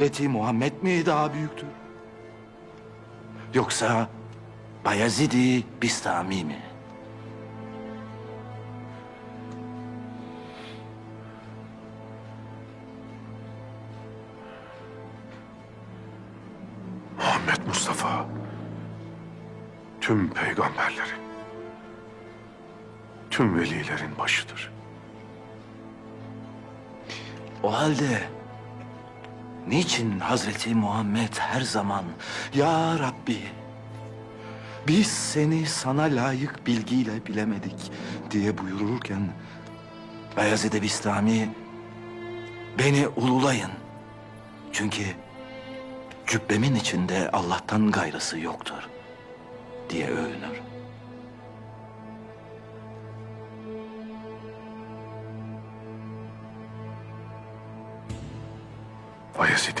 Hazreti Muhammed mi daha büyüktür? Yoksa Bayezid-i Bistami mi? Muhammed Mustafa tüm peygamberlerin, tüm velilerin başıdır. O halde niçin Hazreti Muhammed her zaman Ya Rabbi biz seni sana layık bilgiyle bilemedik diye buyururken Bayezid-i Bistami beni ululayın. Çünkü cübbemin içinde Allah'tan gayrısı yoktur diye övünür. Bayezid-i